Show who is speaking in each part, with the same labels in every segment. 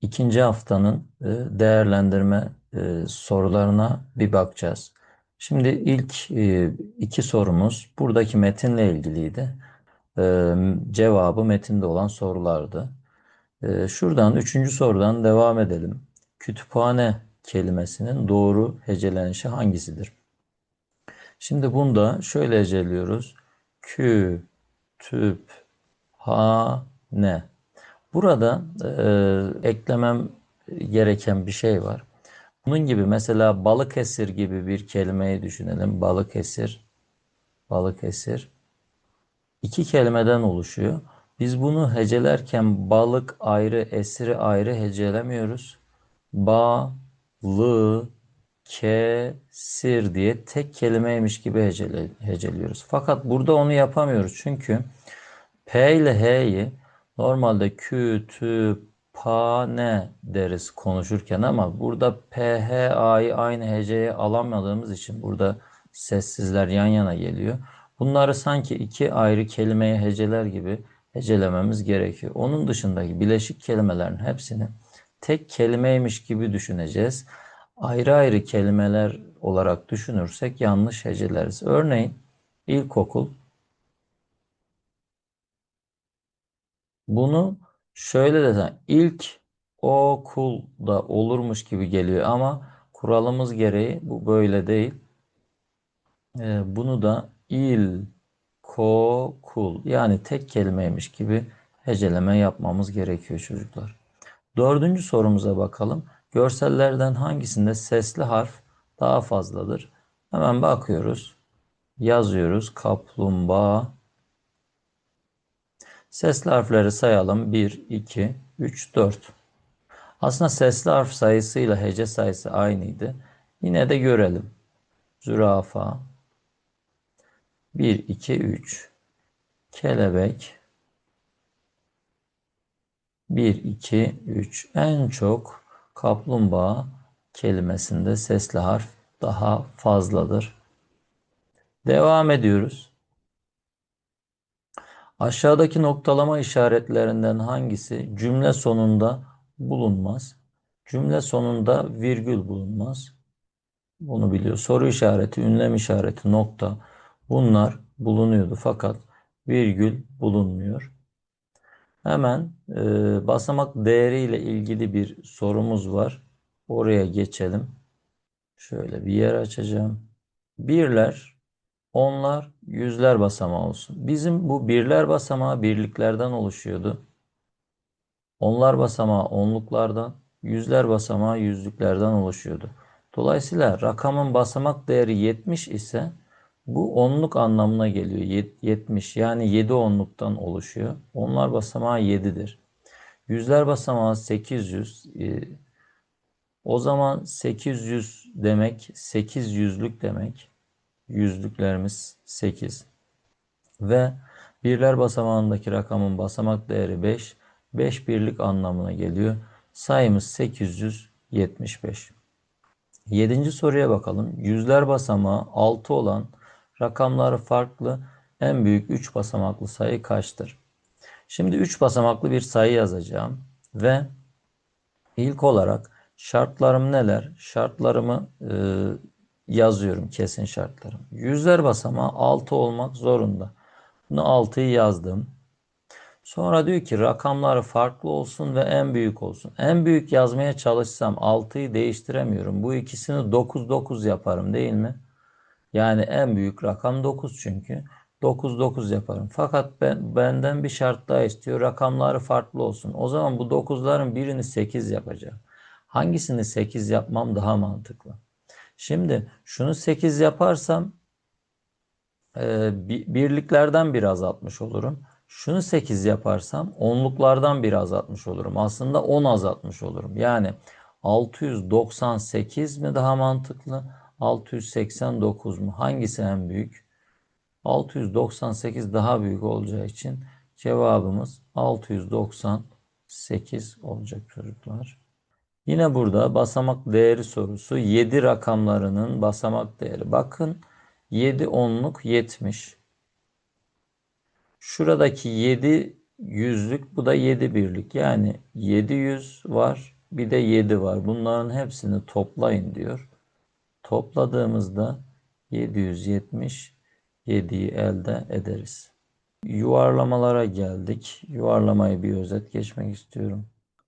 Speaker 1: ikinci haftanın e, değerlendirme e, sorularına bir bakacağız. Şimdi ilk e, iki sorumuz buradaki metinle ilgiliydi. Cevabı metinde olan sorulardı. Şuradan üçüncü sorudan devam edelim. Kütüphane kelimesinin doğru hecelenişi hangisidir? Şimdi bunda şöyle heceliyoruz. Kü, tüp, ha, ne. Burada e, eklemem gereken bir şey var. Bunun gibi mesela Balıkesir gibi bir kelimeyi düşünelim. Balıkesir, Balıkesir. iki kelimeden oluşuyor. Biz bunu hecelerken balık ayrı, esiri ayrı hecelemiyoruz. Ba, lı, kesir diye tek kelimeymiş gibi hecele, heceliyoruz. Fakat burada onu yapamıyoruz. Çünkü P ile H'yi normalde kü, tü, pa, ne deriz konuşurken ama burada P, H, A'yı aynı heceye alamadığımız için burada sessizler yan yana geliyor. Bunları sanki iki ayrı kelimeye heceler gibi hecelememiz gerekiyor. Onun dışındaki bileşik kelimelerin hepsini tek kelimeymiş gibi düşüneceğiz. Ayrı ayrı kelimeler olarak düşünürsek yanlış heceleriz. Örneğin ilkokul bunu şöyle desem ilk okulda olurmuş gibi geliyor ama kuralımız gereği bu böyle değil. Ee, bunu da il kokul yani tek kelimeymiş gibi heceleme yapmamız gerekiyor çocuklar. Dördüncü sorumuza bakalım. Görsellerden hangisinde sesli harf daha fazladır? Hemen bakıyoruz. Yazıyoruz. Kaplumbağa. Sesli harfleri sayalım. 1, 2, 3, 4. Aslında sesli harf sayısıyla hece sayısı aynıydı. Yine de görelim. Zürafa. 1, 2, 3. Kelebek. 1, 2, 3. En çok kaplumbağa kelimesinde sesli harf daha fazladır. Devam ediyoruz. Aşağıdaki noktalama işaretlerinden hangisi cümle sonunda bulunmaz? Cümle sonunda virgül bulunmaz. Bunu biliyor. Soru işareti, ünlem işareti, nokta bunlar bulunuyordu fakat virgül bulunmuyor. Hemen e, basamak değeri ile ilgili bir sorumuz var. Oraya geçelim. Şöyle bir yer açacağım. Birler, onlar, yüzler basamağı olsun. Bizim bu birler basamağı birliklerden oluşuyordu. Onlar basamağı onluklardan, yüzler basamağı yüzlüklerden oluşuyordu. Dolayısıyla rakamın basamak değeri 70 ise bu onluk anlamına geliyor. 70 yani 7 onluktan oluşuyor. Onlar basamağı 7'dir. Yüzler basamağı 800. Ee, o zaman 800 demek 8 yüzlük demek. Yüzlüklerimiz 8. Ve birler basamağındaki rakamın basamak değeri 5. 5 birlik anlamına geliyor. Sayımız 875. Yedinci soruya bakalım. Yüzler basamağı 6 olan rakamları farklı en büyük 3 basamaklı sayı kaçtır? Şimdi 3 basamaklı bir sayı yazacağım ve ilk olarak şartlarım neler? Şartlarımı e, yazıyorum kesin şartlarım. Yüzler basamağı 6 olmak zorunda. Bunu 6'yı yazdım. Sonra diyor ki rakamları farklı olsun ve en büyük olsun. En büyük yazmaya çalışsam 6'yı değiştiremiyorum. Bu ikisini 9 9 yaparım değil mi? Yani en büyük rakam 9 çünkü. 9 9 yaparım. Fakat ben benden bir şart daha istiyor. Rakamları farklı olsun. O zaman bu 9'ların birini 8 yapacağım. Hangisini 8 yapmam daha mantıklı? Şimdi şunu 8 yaparsam e, birliklerden bir azaltmış olurum. Şunu 8 yaparsam onluklardan bir azaltmış olurum. Aslında 10 azaltmış olurum. Yani 698 mi daha mantıklı? 689 mu? Hangisi en büyük? 698 daha büyük olacağı için cevabımız 698 olacak çocuklar. Yine burada basamak değeri sorusu 7 rakamlarının basamak değeri. Bakın 7 onluk 70. Şuradaki 7 yüzlük bu da 7 birlik. Yani 700 var bir de 7 var. Bunların hepsini toplayın diyor. Topladığımızda 777'yi elde ederiz. Yuvarlamalara geldik. Yuvarlamayı bir özet geçmek istiyorum.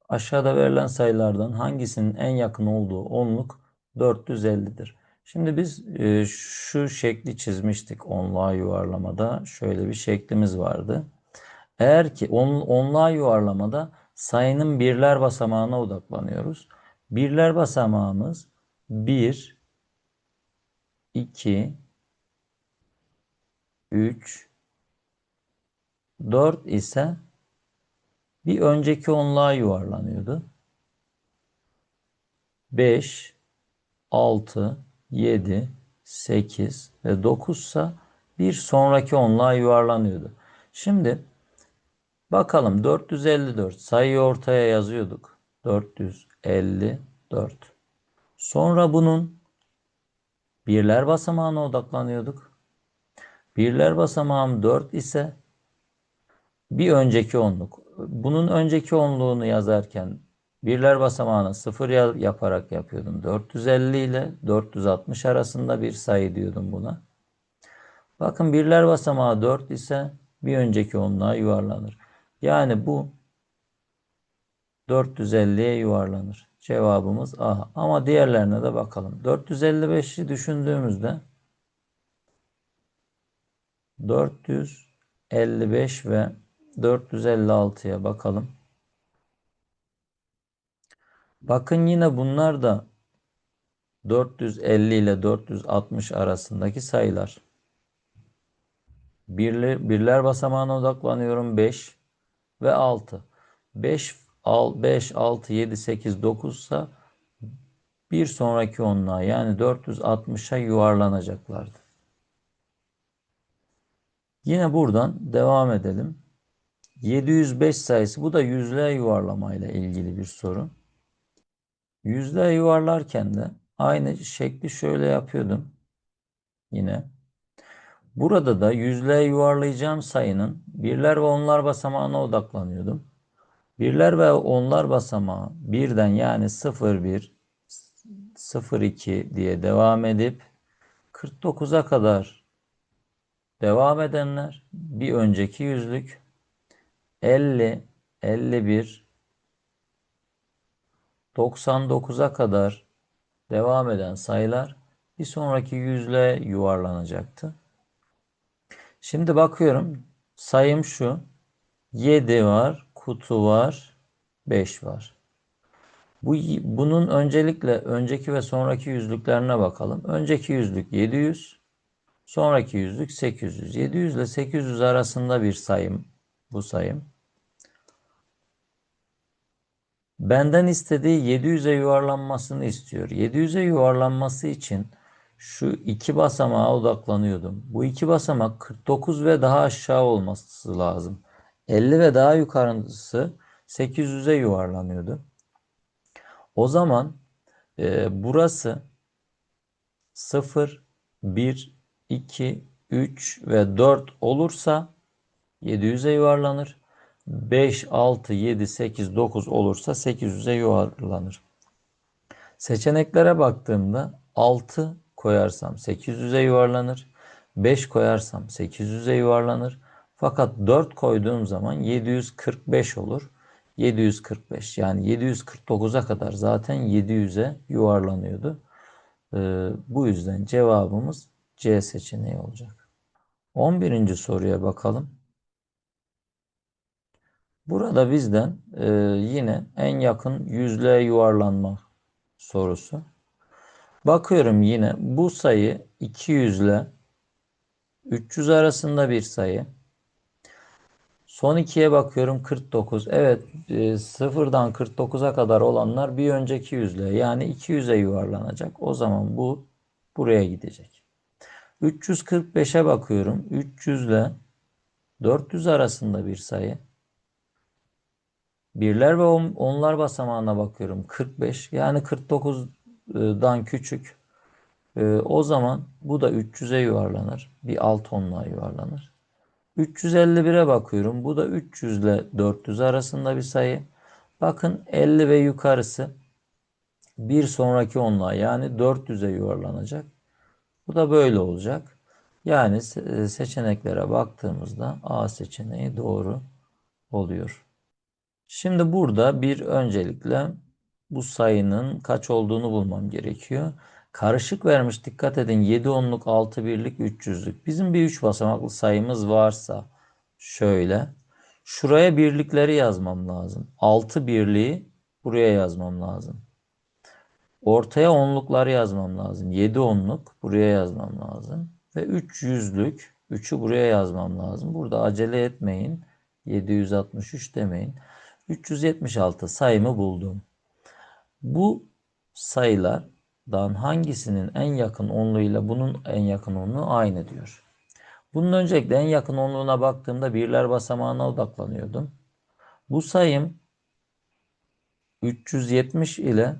Speaker 1: Aşağıda verilen sayılardan hangisinin en yakın olduğu onluk 450'dir. Şimdi biz e, şu şekli çizmiştik onluğa yuvarlamada. Şöyle bir şeklimiz vardı. Eğer ki on, onluğa yuvarlamada sayının birler basamağına odaklanıyoruz. Birler basamağımız 1, 2, 3, 4 ise bir önceki onluğa yuvarlanıyordu. 5, 6, 7, 8 ve 9 ise bir sonraki onluğa yuvarlanıyordu. Şimdi bakalım 454 sayıyı ortaya yazıyorduk. 454. Sonra bunun birler basamağına odaklanıyorduk. Birler basamağım 4 ise bir önceki onluk. Bunun önceki onluğunu yazarken birler basamağını 0 yaparak yapıyordum. 450 ile 460 arasında bir sayı diyordum buna. Bakın birler basamağı 4 ise bir önceki onluğa yuvarlanır. Yani bu 450'ye yuvarlanır. Cevabımız A. Ama diğerlerine de bakalım. 455'i düşündüğümüzde 455 ve 456'ya bakalım. Bakın yine bunlar da 450 ile 460 arasındaki sayılar. Birler, birler basamağına odaklanıyorum 5 ve 6. 5, 5, 6, 7, 8, 9 ise bir sonraki onluğa yani 460'a yuvarlanacaklardı. Yine buradan devam edelim. 705 sayısı bu da yüzlüğe yuvarlamayla ilgili bir soru. Yüzlüğe yuvarlarken de aynı şekli şöyle yapıyordum. Yine. Burada da yüzlüğe yuvarlayacağım sayının birler ve onlar basamağına odaklanıyordum. Birler ve onlar basamağı birden yani 0, 1, 0, 2 diye devam edip 49'a kadar devam edenler bir önceki yüzlük 50, 51, 99'a kadar devam eden sayılar bir sonraki yüzle yuvarlanacaktı. Şimdi bakıyorum sayım şu 7 var, kutu var, 5 var. Bu, bunun öncelikle önceki ve sonraki yüzlüklerine bakalım. Önceki yüzlük 700, sonraki yüzlük 800. 700 ile 800 arasında bir sayım bu sayım. Benden istediği 700'e yuvarlanmasını istiyor. 700'e yuvarlanması için şu iki basamağa odaklanıyordum. Bu iki basamak 49 ve daha aşağı olması lazım. 50 ve daha yukarısı 800'e yuvarlanıyordu. O zaman e, burası 0, 1, 2, 3 ve 4 olursa 700'e yuvarlanır. 5, 6, 7, 8, 9 olursa 800'e yuvarlanır. Seçeneklere baktığımda 6 koyarsam 800'e yuvarlanır. 5 koyarsam 800'e yuvarlanır. Fakat 4 koyduğum zaman 745 olur. 745 yani 749'a kadar zaten 700'e yuvarlanıyordu. Ee, bu yüzden cevabımız C seçeneği olacak. 11. soruya bakalım. Burada bizden e, yine en yakın yüzlüğe yuvarlanma sorusu. Bakıyorum yine bu sayı 200 ile 300 arasında bir sayı. Son ikiye bakıyorum 49. Evet e, sıfırdan 49'a kadar olanlar bir önceki yüzlüğe yani 200'e yuvarlanacak. O zaman bu buraya gidecek. 345'e bakıyorum. 300 ile 400 arasında bir sayı. Birler ve onlar basamağına bakıyorum. 45 yani 49'dan küçük. Ee, o zaman bu da 300'e yuvarlanır. Bir alt onluğa yuvarlanır. 351'e bakıyorum. Bu da 300 ile 400 arasında bir sayı. Bakın 50 ve yukarısı bir sonraki onluğa yani 400'e yuvarlanacak. Bu da böyle olacak. Yani se- seçeneklere baktığımızda A seçeneği doğru oluyor. Şimdi burada bir öncelikle bu sayının kaç olduğunu bulmam gerekiyor. Karışık vermiş dikkat edin 7 onluk 6 birlik 300'lük. Bizim bir 3 basamaklı sayımız varsa şöyle şuraya birlikleri yazmam lazım. 6 birliği buraya yazmam lazım. Ortaya onlukları yazmam lazım. 7 onluk buraya yazmam lazım. Ve 3 yüzlük 3'ü buraya yazmam lazım. Burada acele etmeyin. 763 demeyin. 376 sayımı buldum. Bu sayılardan hangisinin en yakın onluğuyla bunun en yakın onluğu aynı diyor. Bunun öncelikle en yakın onluğuna baktığımda birler basamağına odaklanıyordum. Bu sayım 370 ile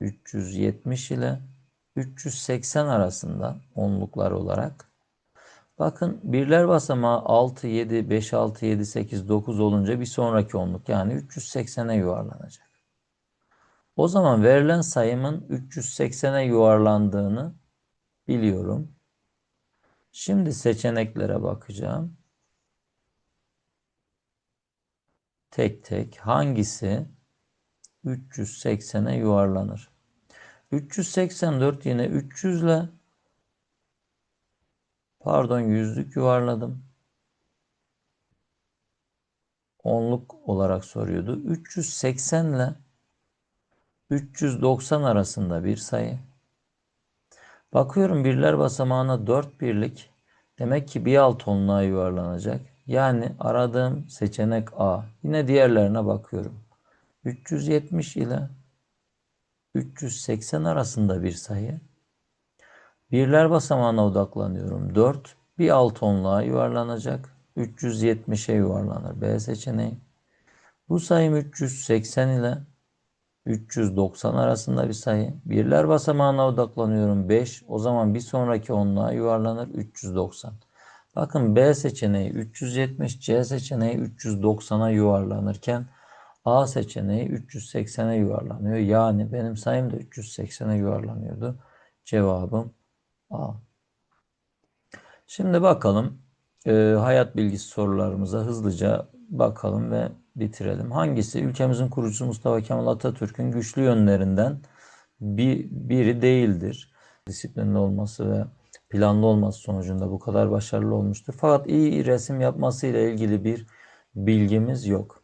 Speaker 1: 370 ile 380 arasında onluklar olarak. Bakın birler basamağı 6, 7, 5, 6, 7, 8, 9 olunca bir sonraki onluk yani 380'e yuvarlanacak. O zaman verilen sayımın 380'e yuvarlandığını biliyorum. Şimdi seçeneklere bakacağım. Tek tek hangisi 380'e yuvarlanır? 384 yine 300 ile pardon yüzlük yuvarladım. Onluk olarak soruyordu. 380 ile 390 arasında bir sayı. Bakıyorum birler basamağına 4 birlik. Demek ki bir alt onluğa yuvarlanacak. Yani aradığım seçenek A. Yine diğerlerine bakıyorum. 370 ile 380 arasında bir sayı. Birler basamağına odaklanıyorum. 4 bir alt onluğa yuvarlanacak. 370'e yuvarlanır. B seçeneği. Bu sayım 380 ile 390 arasında bir sayı. Birler basamağına odaklanıyorum. 5. O zaman bir sonraki onluğa yuvarlanır. 390. Bakın B seçeneği 370, C seçeneği 390'a yuvarlanırken A seçeneği 380'e yuvarlanıyor. Yani benim sayım da 380'e yuvarlanıyordu. Cevabım A. Şimdi bakalım e, hayat bilgisi sorularımıza hızlıca bakalım ve bitirelim. Hangisi ülkemizin kurucusu Mustafa Kemal Atatürk'ün güçlü yönlerinden bir, biri değildir? Disiplinli olması ve planlı olması sonucunda bu kadar başarılı olmuştur. Fakat iyi resim yapması ile ilgili bir bilgimiz yok.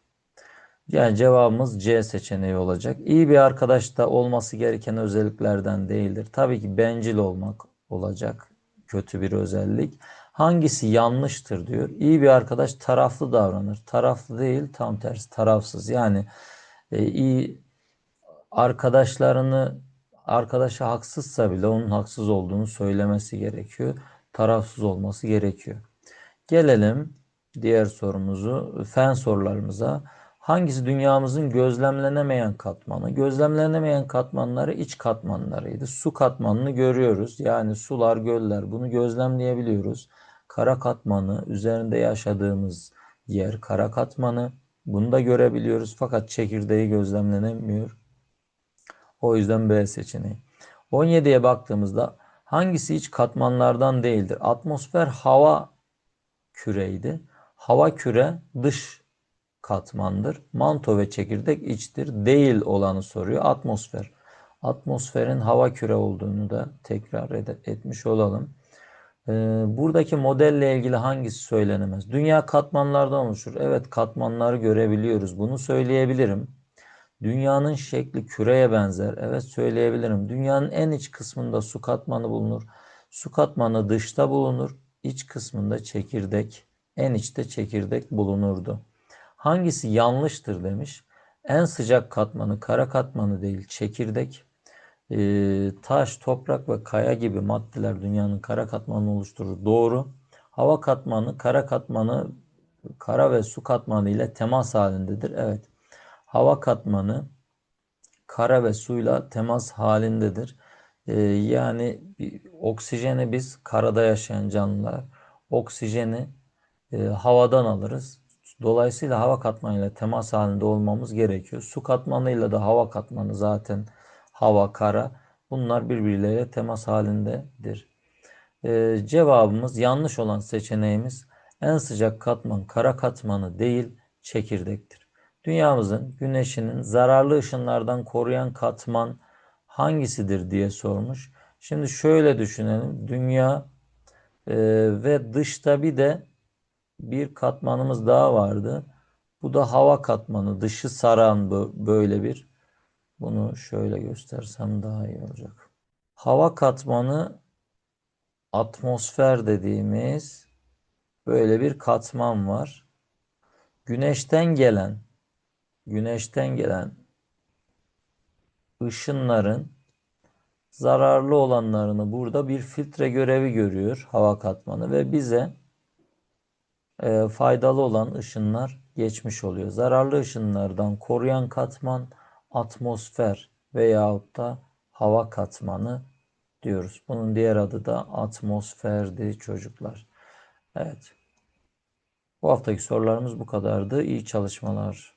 Speaker 1: Yani cevabımız C seçeneği olacak. İyi bir arkadaş da olması gereken özelliklerden değildir. Tabii ki bencil olmak olacak kötü bir özellik. Hangisi yanlıştır diyor. İyi bir arkadaş taraflı davranır. Taraflı değil tam tersi tarafsız. Yani e, iyi arkadaşlarını arkadaşa haksızsa bile onun haksız olduğunu söylemesi gerekiyor. Tarafsız olması gerekiyor. Gelelim diğer sorumuzu, fen sorularımıza. Hangisi dünyamızın gözlemlenemeyen katmanı? Gözlemlenemeyen katmanları iç katmanlarıydı. Su katmanını görüyoruz. Yani sular, göller bunu gözlemleyebiliyoruz. Kara katmanı üzerinde yaşadığımız yer kara katmanı. Bunu da görebiliyoruz fakat çekirdeği gözlemlenemiyor. O yüzden B seçeneği. 17'ye baktığımızda hangisi iç katmanlardan değildir? Atmosfer hava küreydi. Hava küre dış katmandır. Manto ve çekirdek içtir. Değil olanı soruyor. Atmosfer. Atmosferin hava küre olduğunu da tekrar etmiş olalım. Ee, buradaki modelle ilgili hangisi söylenemez? Dünya katmanlardan oluşur. Evet katmanları görebiliyoruz. Bunu söyleyebilirim. Dünyanın şekli küreye benzer. Evet söyleyebilirim. Dünyanın en iç kısmında su katmanı bulunur. Su katmanı dışta bulunur. İç kısmında çekirdek, en içte çekirdek bulunurdu. Hangisi yanlıştır demiş. En sıcak katmanı kara katmanı değil çekirdek. Ee, taş, toprak ve kaya gibi maddeler dünyanın kara katmanını oluşturur. Doğru. Hava katmanı kara katmanı kara ve su katmanı ile temas halindedir. Evet. Hava katmanı kara ve suyla temas halindedir. Ee, yani oksijeni biz karada yaşayan canlılar oksijeni e, havadan alırız. Dolayısıyla hava katmanıyla temas halinde olmamız gerekiyor. Su katmanıyla da hava katmanı zaten hava, kara bunlar birbirleriyle temas halindedir. E, cevabımız yanlış olan seçeneğimiz en sıcak katman kara katmanı değil çekirdektir. Dünyamızın güneşinin zararlı ışınlardan koruyan katman hangisidir diye sormuş. Şimdi şöyle düşünelim. Dünya e, ve dışta bir de bir katmanımız daha vardı. Bu da hava katmanı. Dışı saran böyle bir. Bunu şöyle göstersem daha iyi olacak. Hava katmanı atmosfer dediğimiz böyle bir katman var. Güneşten gelen güneşten gelen ışınların zararlı olanlarını burada bir filtre görevi görüyor hava katmanı ve bize e, faydalı olan ışınlar geçmiş oluyor. Zararlı ışınlardan koruyan katman atmosfer veyahut da hava katmanı diyoruz. Bunun diğer adı da atmosferdi çocuklar. Evet. Bu haftaki sorularımız bu kadardı. İyi çalışmalar.